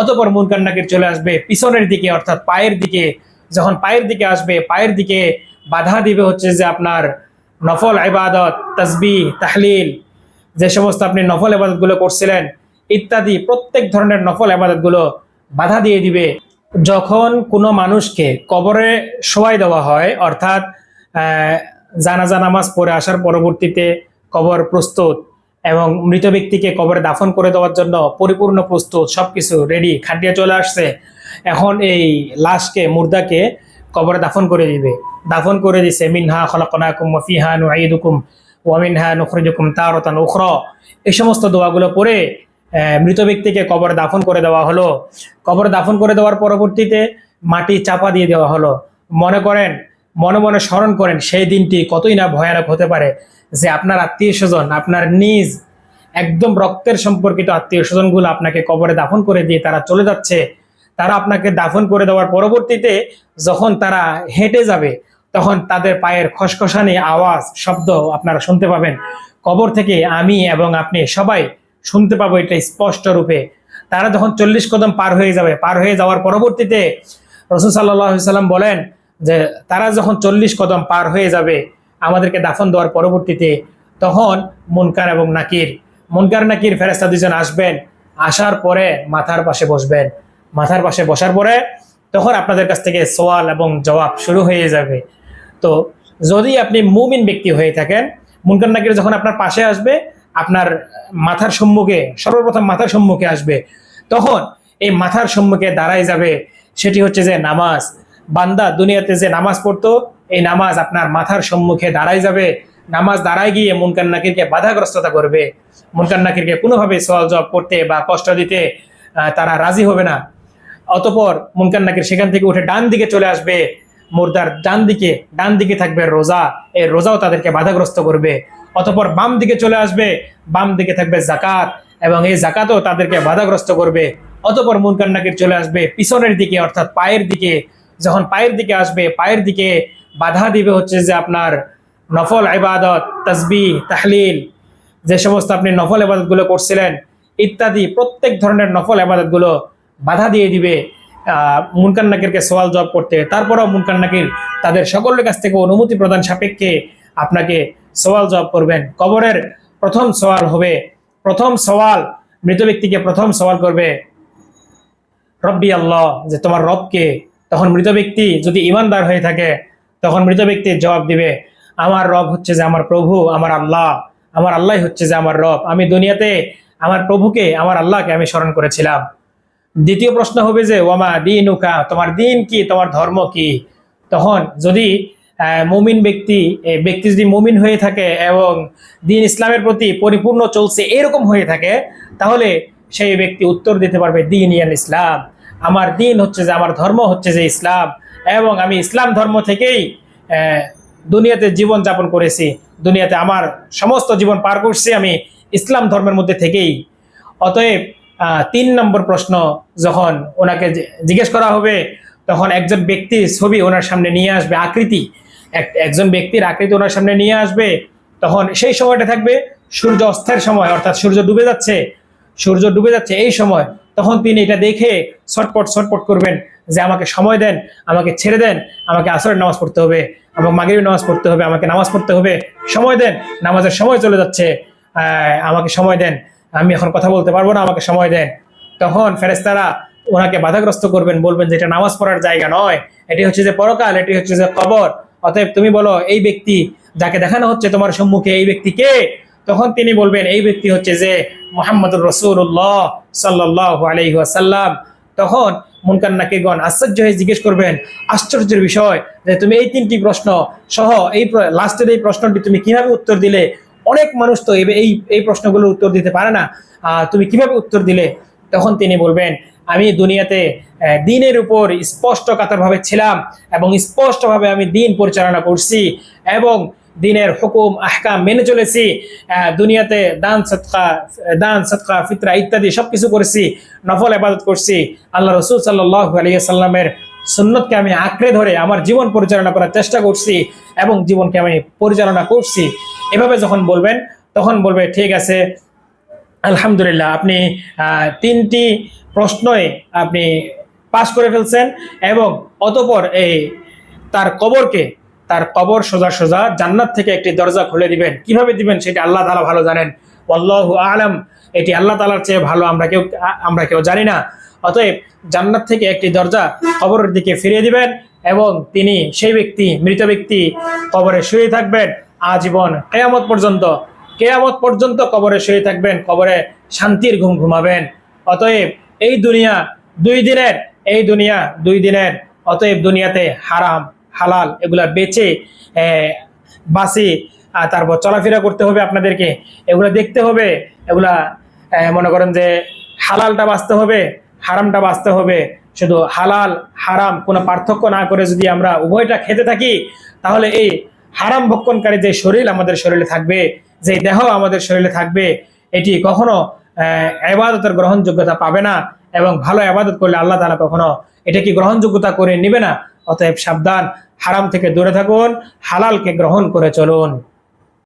অতপর মুনকার নাকির চলে আসবে পিছনের দিকে, অর্থাৎ পায়ের দিকে। যখন পায়ের দিকে আসবে, পায়ের দিকে বাধা দিবে হচ্ছে যে আপনার নফল ইবাদত তসবি তাহলিল, যে সমস্ত আপনি নফল ইবাদতগুলো করছিলেন, ইত্যাদি প্রত্যেক ধরনের নফল ইবাদতগুলো বাধা দিয়ে দিবে। যখন কোনো মানুষকে কবরে শোয়াই দেওয়া হয়, অর্থাৎ জানাজা, নামাজ পড়ে আসার পরবর্তীতে কবর প্রস্তুত এবং মৃত ব্যক্তিকে কবরে দাফন করে দেওয়ার জন্য পরিপূর্ণ প্রস্তুত সবকিছু রেডি খাটিয়ে চলে আসছে। এখন এই লাশকে, মুর্দাকে কবরে দাফন করে দিবে। দাফন করে দিছে, মিনহা খলাকনাকুম ওয়াফিহা নুঈদুকুম ওয়া মিনহা নুখরিজুকুম তারাতান উখরা। এই সমস্ত দোয়াগুলো পড়ে মৃত ব্যক্তিকে কবর দাফন করে দেওয়া হলো। কবর দাফন করে দেওয়ার পরবর্তীতে মাটি চাপা দিয়ে দেওয়া হলো। মনে করেন, মনে মনে স্মরণ করেন, সেই দিনটি কতই না ভয়ানক হতে পারে। যে আপনার আত্মীয় স্বজন, আপনার নিজ একদম রক্তের সম্পর্কিত আত্মীয় স্বজনগুলো আপনাকে কবরে দাফন করে দিয়ে তারা চলে যাচ্ছে, তারা আপনাকে দাফন করে দেওয়ার পরবর্তীতে যখন তারা হেঁটে যাবে, তখন তাদের পায়ের খসখসানি, আওয়াজ, শব্দ আপনারা শুনতে পাবেন। কবর থেকে আমি এবং আপনি সবাই শুনতে পাবো এটা স্পষ্ট রূপে। তারা যখন চল্লিশ কদম পার হয়ে যাবে, পার হয়ে যাওয়ার পরবর্তীতে রসুল সাল্লাহ সাল্লাম বলেন যে তারা যখন চল্লিশ কদম পার হয়ে যাবে আমাদেরকে দাফন দেওয়ার পরবর্তীতে তখন মুনকার এবং নাকির, মুনকার, নাকির ফেরেস্তা দুজন আসবেন, আসার পরে মাথার পাশে বসবেন। মাথার পাশে বসার পরে তখন আপনাদের কাছ থেকে সওয়াল এবং জবাব শুরু হয়ে যাবে। তো যদি আপনি মুমিন ব্যক্তি হয়ে থাকেন, মুনকার, নাকির যখন আপনার পাশে আসবে, আপনার মাথার সম্মুখে, সর্বপ্রথম মাথার সম্মুখে আসবে, তখন এই মাথার সম্মুখে দাঁড়াই যাবে। সেটি হচ্ছে যে নামাজ। বান্দা দুনিয়াতে যে নামাজ পড়তো এই নামাজ আপনার মাথার সম্মুখে দাঁড়াই যাবে। নামাজ দাঁড়ায় গিয়ে মুনকার নাকিরকে বাধাগ্রস্ততা করবে। মুনকার নাকিরকে কোনোভাবে সওয়াল জবাব করতে বা কষ্ট দিতে তারা রাজি হবে না। অতপর মুনকার নাকির সেখান থেকে উঠে ডান দিকে চলে আসবে। মুর্দার ডান দিকে ডান দিকে থাকবে রোজা। এই রোজাও তাদেরকে বাধাগ্রস্ত করবে। অতপর বাম দিকে চলে আসবে। বাম দিকে থাকবে জাকাত এবং এই জাকাতও তাদেরকে বাধাগ্রস্ত করবে। অতপর মুনকার নাকির চলে আসবে পিছনের দিকে, অর্থাৎ পায়ের দিকে। যখন পায়ের দিকে আসবে, পায়ের দিকে বাধা দিবে হচ্ছে যে আপনার নফল ইবাদত তসবি তাহলিল যে সমস্ত আপনি নফল ইবাদতগুলো করছিলেন ইত্যাদি প্রত্যেক ধরনের নফল ইবাদতগুলো বাধা দিয়ে দিবে আহ, মুনকার নাকিরকে সওয়াল জবাব করতে তারপরেও মুনকার নাকির তাদের সকলের কাছ থেকে অনুমতি প্রদান সাপেক্ষে আপনাকে সওয়াল জবাব করবেন। কবরের প্রথম সওয়াল হবে প্রথম সওয়াল মৃত ব্যক্তিকে প্রথম সওয়াল করবে রব্বি আল্লাহ যে তোমার রবকে তখন মৃত ব্যক্তি যদি ইমানদার হয়ে থাকে তখন মৃত ব্যক্তি জবাব দিবে, আমার রব হচ্ছে যে আমার প্রভু, আমার আল্লাহ। আমার আল্লাহ হচ্ছে যে আমার রব। আমি দুনিয়াতে আমার প্রভুকে, আমার আল্লাহকে আমি স্মরণ করেছিলাম। দ্বিতীয় প্রশ্ন হবে যে, ওয়ামা দিনুকা? তোমার দিন কি? তোমার ধর্ম কি? তখন যদি মুমিন ব্যক্তি ব্যক্তি যদি মুমিন হয়ে থাকে এবং দিন ইসলামের প্রতি পরিপূর্ণ চলছে এরকম হয়ে থাকে, তাহলে সেই ব্যক্তি উত্তর দিতে পারবে, দিন ইয়ান ইসলাম। আমার দিন হচ্ছে যে, আমার ধর্ম হচ্ছে যে ইসলাম। এবং আমি ইসলাম ধর্ম থেকেই দুনিয়াতে জীবন যাপন করেছি। দুনিয়াতে আমার সমস্ত জীবন পার করছি আমি ইসলাম ধর্মের মধ্যে থেকেই। অতএব তিন নম্বর প্রশ্ন যখন ওনাকে জিজ্ঞেস করা হবে, তখন একজন ব্যক্তির ছবি ওনার সামনে নিয়ে আসবে, আকৃতি। এক- একজন ব্যক্তির আকৃতি ওনার সামনে নিয়ে আসবে, তখন সেই সময়টা থাকবে সূর্য অস্তের সময়, অর্থাৎ সূর্য ডুবে যাচ্ছে। সূর্য ডুবে যাচ্ছে এই সময়, তখন তিনি এটা দেখে ছটপট ছটপট করবেন। যে আমাকে সময় দেন, আমাকে ছেড়ে দেন, আমাকে আসরের নামাজ পড়তে হবে, আমাকে মাগরিবের নামাজ পড়তে হবে, আমাকে নামাজ পড়তে হবে, সময় দেন, নামাজের সময় চলে যাচ্ছে আমাকে সময় দেন, আমি এখন কথা বলতে পারব না, আমাকে সময় দেন। তখন ফেরেস্তারা ওনাকে বাধাগ্রস্ত করবেন, বলবেন যে এটা নামাজ পড়ার জায়গা নয়, এটি হচ্ছে যে পরকাল, এটি হচ্ছে যে কবর। অতএব তুমি বলো, এই ব্যক্তি যাকে দেখানো হচ্ছে তোমার সম্মুখে, এই ব্যক্তি কে? তখন তিনি বলবেন, এই ব্যক্তি হচ্ছে যে মোহাম্মদুর রসুল্লাহ সাল্লাহ আলহিহাসাল্লাম তখন মুনকার নাকিগণ আশ্চর্য হয়ে জিজ্ঞেস করবেন, আশ্চর্যের বিষয় যে তুমি এই তিনটি প্রশ্ন সহ এই লাস্টের এই প্রশ্নটি তুমি কীভাবে উত্তর দিলে? অনেক মানুষ তো এই এই প্রশ্নগুলোর উত্তর দিতে পারে না। তুমি কীভাবে উত্তর দিলে? তখন তিনি বলবেন, আমি দুনিয়াতে দিনের উপর স্পষ্ট কাতরভাবে ছিলাম এবং স্পষ্টভাবে আমি দিন পরিচালনা করছি এবং দিনের হুকুম, আহকাম মেনে চলেছি দুনিয়াতে দান, সৎকা দান, সৎকা, ফিতরা ইত্যাদি সব কিছু করেছি, নফল আবাদত করছি। আল্লাহ রসুল সাল্লাহ আলিয়া সাল্লামের সুন্নতকে আমি আঁকড়ে ধরে আমার জীবন পরিচালনা করার চেষ্টা করছি এবং জীবনকে আমি পরিচালনা করছি। এভাবে যখন বলবেন, তখন বলবে, ঠিক আছে, আলহামদুলিল্লাহ, আপনি তিনটি প্রশ্নই আপনি পাশ করে ফেলছেন এবং অতপর এই তার কবরকে তার কবর সোজা সোজা জান্নাত থেকে একটি দরজা খুলে দিবেন। কীভাবে দিবেন সেটা আল্লাহ তাআলা ভালো জানেন। আল্লাহ আলম, এটি আল্লাহ তাআলার চেয়ে ভালো, আমরা কেউ আমরা কেউ জানি না। অতএব জান্নাত থেকে একটি দরজা কবরের দিকে ফিরিয়ে দিবেন এবং তিনি সেই ব্যক্তি, মৃত ব্যক্তি কবরে শুয়ে থাকবেন। আজীবন কেয়ামত পর্যন্ত কেয়ামত পর্যন্ত কবরে শুয়ে থাকবেন, কবরে শান্তির ঘুম ঘুমাবেন। অতএব এই দুনিয়া দুই দিনের, এই দুনিয়া দুই দিনের, অতএব দুনিয়াতে হারাম। হালাল এগুলা বেচে বাসি তারপর চলাফেরা করতে হবে আপনাদেরকে। এগুলা দেখতে হবে এগুলা মনে করেন যে হালালটা বাঁচতে হবে হারামটা বাঁচতে হবে। শুধু হালাল হারাম কোনো পার্থক্য না করে যদি আমরা উভয়টা খেতে থাকি তাহলে এই হারাম ভক্ষণকারী যে শরীর আমাদের শরীরে থাকবে যে দেহ আমাদের শরীরে থাকবে এটি কখনো আহ, এবাদতের গ্রহণযোগ্যতা পাবে না এবং ভালো আবাদত করলে আল্লাহ তালা কখনো এটা কি গ্রহণযোগ্যতা করে নেবে না। অতএব সাবধান হারাম থেকে দূরে থাকুন হালালকে গ্রহণ করে চলুন।